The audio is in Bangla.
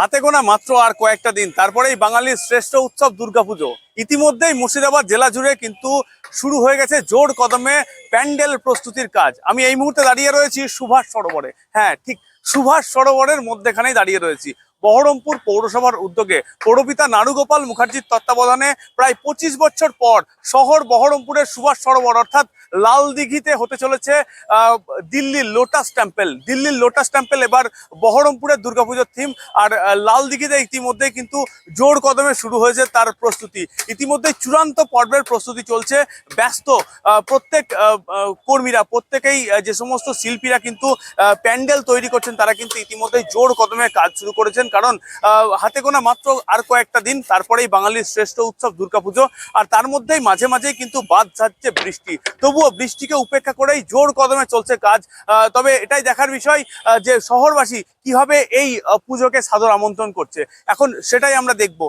হাতে গোনা মাত্র আর কয়েকটা দিন। তারপরেই বাঙালির শ্রেষ্ঠ উৎসব দুর্গাপুজো। ইতিমধ্যেই মুর্শিদাবাদ জেলা জুড়ে কিন্তু শুরু হয়ে গেছে জোর কদমে প্যান্ডেল প্রস্তুতির কাজ। আমি এই মুহূর্তে দাঁড়িয়ে রয়েছি সুভাষ সরোবরে। হ্যাঁ ঠিক সুভাষ সরোবরের মধ্যেখানেই দাঁড়িয়ে রয়েছি। বহরমপুর পৌরসভার উদ্যোগে পৌরপিতা নারুগোপাল মুখার্জির তত্ত্বাবধানে প্রায় পঁচিশ বছর পর শহর বহরমপুরের সুভাষ সরোবর অর্থাৎ লাল দিঘিতে হতে চলেছে দিল্লির লোটাস টেম্পেল। দিল্লির লোটাস টেম্পেল এবার বহরমপুরের দুর্গাপুজোর থিম আর লাল দিঘিতে ইতিমধ্যে কিন্তু জোর কদমে শুরু হয়েছে তার প্রস্তুতি। ইতিমধ্যে চূড়ান্ত পর্বের প্রস্তুতি চলছে, ব্যস্ত প্রত্যেক কর্মীরা, প্রত্যেকেই যে সমস্ত শিল্পীরা কিন্তু প্যান্ডেল তৈরি করছেন, তারা কিন্তু ইতিমধ্যে জোর কদমে কাজ শুরু করেছেন। কারণ হাতে গোনা মাত্র আর কয়েকটা দিন, তারপরেই বাঙালির শ্রেষ্ঠ উৎসব দুর্গাপুজো, আর তার মধ্যেই মাঝে মাঝেই কিন্তু বাদ যাচ্ছে বৃষ্টি। তবুও বৃষ্টিকে উপেক্ষা করেই জোর কদমে চলছে কাজ। তবে এটাই দেখার বিষয় যে শহরবাসী কীভাবে এই পুজোকে সাদর আমন্ত্রণ করছে। এখন সেটাই আমরা দেখব।